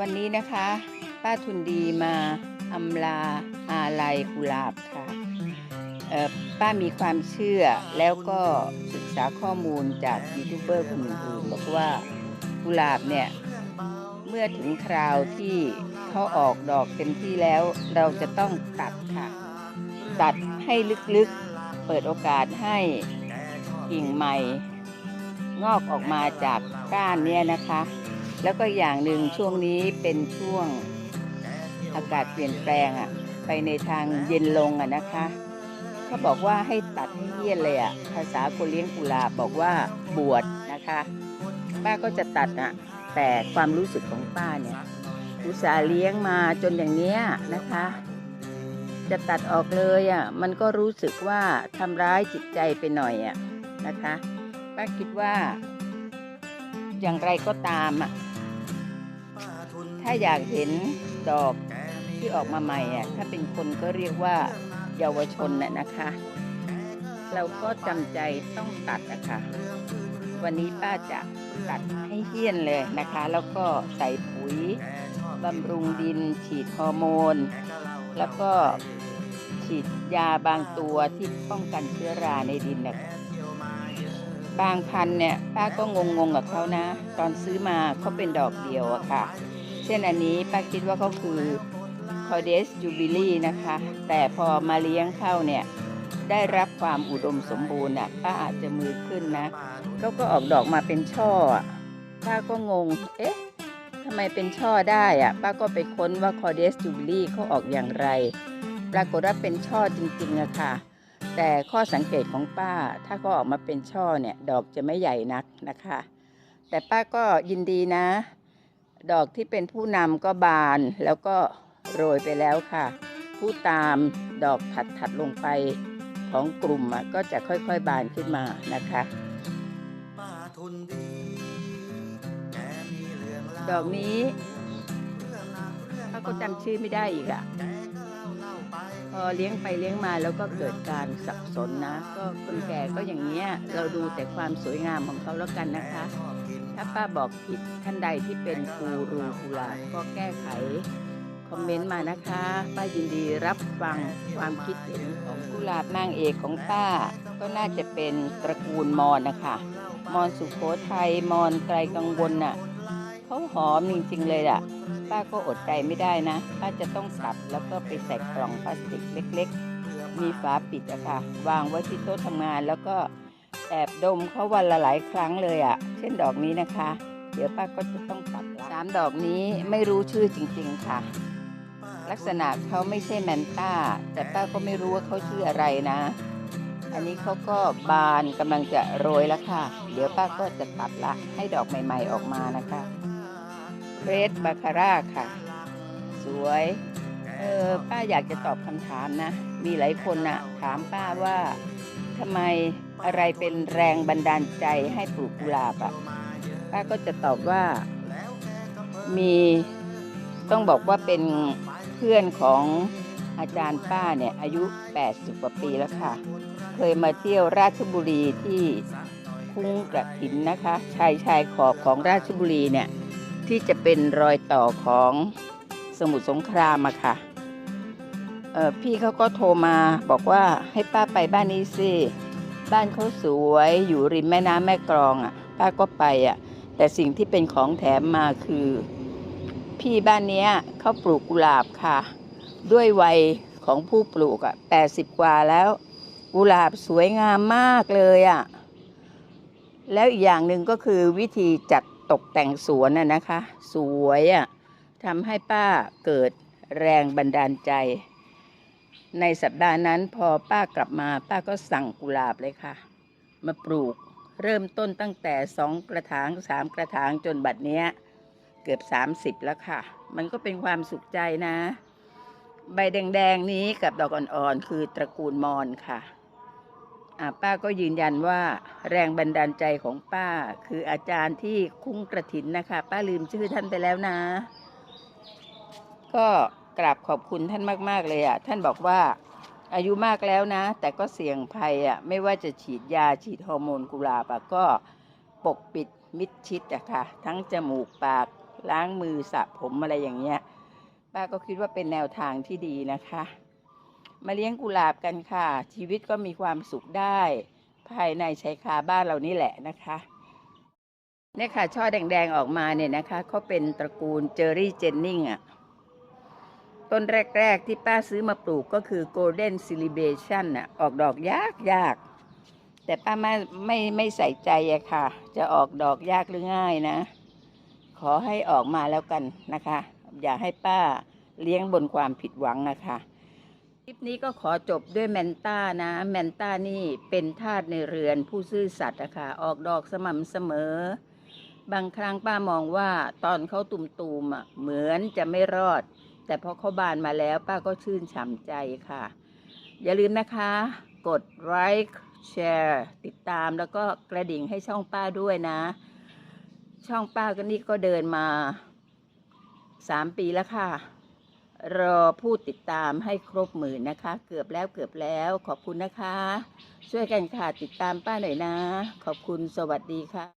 วันนี้นะคะ ป้าทุนดีมาอำลาอาลัยกุหลาบค่ะป้ามีความเชื่อแล้วก็ศึกษาข้อมูลจากยูทูบเบอร์คนอื่นบอกว่ากุหลาบเนี่ย เมื่อถึงคราวที่เขาออกดอกเต็มที่แล้วเราจะต้องตัดค่ะ ตัดให้ลึกๆเปิดโอกาสให้กิ่งใหม่ งอกออกมาจากก้านเนี่ยนะคะ แล้วก็อย่างหนึ่งช่วงนี้เป็นช่วงอากาศเปลี่ยนแปลงอะไปในทางเย็นลงอะนะคะเขาบอกว่าให้ตัดให้เหี้ยนเลยอะภาษาคนเลี้ยงกุหลาบบอกว่าบวชนะคะป้าก็จะตัดอะแต่ความรู้สึกของป้าเนี่ยอุตส่าห์เลี้ยงมาจนอย่างเนี้ยนะคะ จะตัดออกเลยอะมันก็รู้สึกว่าทำร้ายจิตใจไปหน่อยอะนะคะป้าคิดว่า อย่างไรก็ตามอะ ถ้าอยากเห็นดอกที่ออกมาใหม่อะถ้าเป็นคนก็เรียกว่าเยาวชนน่ะนะคะ เราก็จำใจต้องตัดนะคะวันนี้ป้าจะตัดให้เหี้ยนเลยนะคะ แล้วก็ใส่ปุ๋ยบำรุงดินฉีดฮอร์โมน แล้วก็ฉีดยาบางตัวที่ป้องกันเชื้อราในดินนะคะบางพันเนี่ยป้าก็งงๆกับเขานะ ตอนซื้อมาเขาเป็นดอกเดียวอะค่ะ เช่นอันนี้ป้าคิดว่าเขาคือ c o r d e s jubilee นะคะ แต่พอมาเลี้ยงเข้าเนี่ย ได้รับความอุดมสมบูรณ์อะป้าอาจจะมือขึ้นนะเขาก็ออกดอกมาเป็นช่ออะป้าก็งง เอ๊ะทำไมเป็นช่อได้อะป้าก็ไปค้นว่า c o r d e s jubilee เขาออกอย่างไร ปรากฏว่าเป็นช่อจริงๆอะค่ะแต่ข้อสังเกตของป้าถ้าก็ออกมาเป็นช่อเนี่ย ดอกจะไม่ใหญ่นักนะคะ แต่ป้าก็ยินดีนะ ดอกที่เป็นผู้นำก็บานแล้วก็โรยไปแล้วค่ะ ผู้ตามดอกถัดถัดๆลงไปของกลุ่มอะก็จะค่อยๆบานขึ้นมานะคะดอกนี้ป้าก็จำชื่อไม่ได้อีกอะพอเลี้ยงไปเลี้ยงมาแล้วก็เกิดการสับสนนะ ก็คนแก่ก็อย่างเงี้ยเราดูแต่ความสวยงามของเขาแล้วกันนะคะถ้าป้าบอกผิดท่านใดที่เป็นกูรูกุหลาก็แก้ไข คอมเมนต์มานะคะ ป้ายินดีรับฟังความคิดเห็นของกุหลาบนางเอกของป้า ก็น่าจะเป็นตระกูลมอนนะคะ มอนสุโขทัยมอนไกลกังวลน่ะเขาหอมจริงๆเลยอะป้าก็อดใจไม่ได้นะ ป้าจะต้องตัดแล้วก็ไปใส่กล่องพลาสติกเล็ก ๆ มีฝาปิดอะค่ะ วางไว้ที่โต๊ะทำงานแล้วก็ แอบดมเขาวันละหลายครั้งเลยอะเช่นดอกนี้นะคะ เดี๋ยวป้าก็จะต้องตัดละสามดอกนี้ไม่รู้ชื่อจริงๆค่ะ ลักษณะเขาไม่ใช่แมนต้า แต่ป้าก็ไม่รู้ว่าเขาชื่ออะไรนะ อันนี้เขาก็บานกำลังจะโรยแล้วค่ะ เดี๋ยวป้าก็จะตัดละให้ดอกใหม่ ๆออกมานะคะเรดบาคาร่าค่ะ สวยเออป้าอยากจะตอบคำถามนะ มีหลายคนนะถามป้าว่าทำไม อะไรเป็นแรงบันดาลใจให้ปลูกกุหลาบอะ่ะป้าก็จะตอบว่ามีต้องบอกว่าเป็นเพื่อนของอาจารย์ป้าเนี่ยอายุ 80 กว่าปีแล้วค่ะ เคยมาเที่ยวราชบุรีที่คุ้งกระถินนะคะ ชายชายขอบของราชบุรีเนี่ย ที่จะเป็นรอยต่อของสมุทรสงครามอะค่ะพี่เขาก็โทรมาบอกว่าให้ป้าไปบ้านนี้สิ บ้านเขาสวยอยู่ริมแม่น้ำแม่กลองอะป้าก็ไปอะแต่สิ่งที่เป็นของแถมมาคือ พี่บ้านเนี้ยเขาปลูกกุหลาบค่ะ ด้วยวัยของผู้ปลูกอะแปดสิบกว่าแล้ว กุหลาบสวยงามมากเลยอะแล้วอีกอย่างหนึ่งก็คือวิธีจัดตกแต่งสวนน่ะนะคะ สวยอะทำให้ป้าเกิดแรงบันดาลใจ ในสัปดาห์นั้นพอป้ากลับมาป้าก็สั่งกุหลาบเลยค่ะ มาปลูกเริ่มต้นตั้งแต่สองกระถางสามกระถางจนบัดเนี้ยเกือบสามสิบแล้วค่ะ มันก็เป็นความสุขใจนะ ใบแดงๆนี้กับดอกอ่อนๆคือตระกูลมอนค่ะป้าก็ยืนยันว่าแรงบันดาลใจของป้า คืออาจารย์ที่คุ้งกระถินนะคะ ป้าลืมชื่อท่านไปแล้วนะ ก็ กราบขอบคุณท่านมาก ๆ เลยอะ ท่านบอกว่าอายุมากแล้วนะ แต่ก็เสี่ยงภัยอะ ไม่ว่าจะฉีดยาฉีดฮอร์โมนกุหลาบอะก็ปกปิดมิดชิดอะค่ะ ทั้งจมูกปากล้างมือสระผมอะไรอย่างเงี้ย ป้าก็คิดว่าเป็นแนวทางที่ดีนะคะ มาเลี้ยงกุหลาบกันค่ะ ชีวิตก็มีความสุขได้ ภายในชายคาบ้านเรานี่แหละนะคะเนี่ยค่ะช่อแดงๆออกมาเนี่ยนะคะเขาเป็นตระกูลเจอรี่เจนนิงอะ ต้นแรก ๆ ที่ป้าซื้อมาปลูกก็คือ Golden Celebration อะออกดอกยากยากแต่ป้าไม่ไม่ไม่ใส่ใจอะค่ะ จะออกดอกยากหรือง่ายนะ ขอให้ออกมาแล้วกันนะคะ อย่าให้ป้าเลี้ยงบนความผิดหวังนะคะคลิปนี้ก็ขอจบด้วยแมนต้านะ แมนต้านี่เป็นทาสในเรือนผู้ซื่อสัตย์อะค่ะออกดอกสม่ำเสมอ บางครั้งป้ามองว่าตอนเขาตุ่มๆอะเหมือนจะไม่รอด แต่พอเขาบานมาแล้วป้าก็ชื่นฉ่ำใจค่ะ อย่าลืมนะคะ กดไลค์แชร์ติดตามแล้วก็กระดิ่งให้ช่องป้าด้วยนะ ช่องป้าก็นี่ก็เดินมาสามปีแล้วค่ะ รอผู้ติดตามให้ครบหมื่นนะคะ เกือบแล้วเกือบแล้วขอบคุณนะคะ ช่วยกันค่ะติดตามป้าหน่อยนะ ขอบคุณสวัสดีค่ะ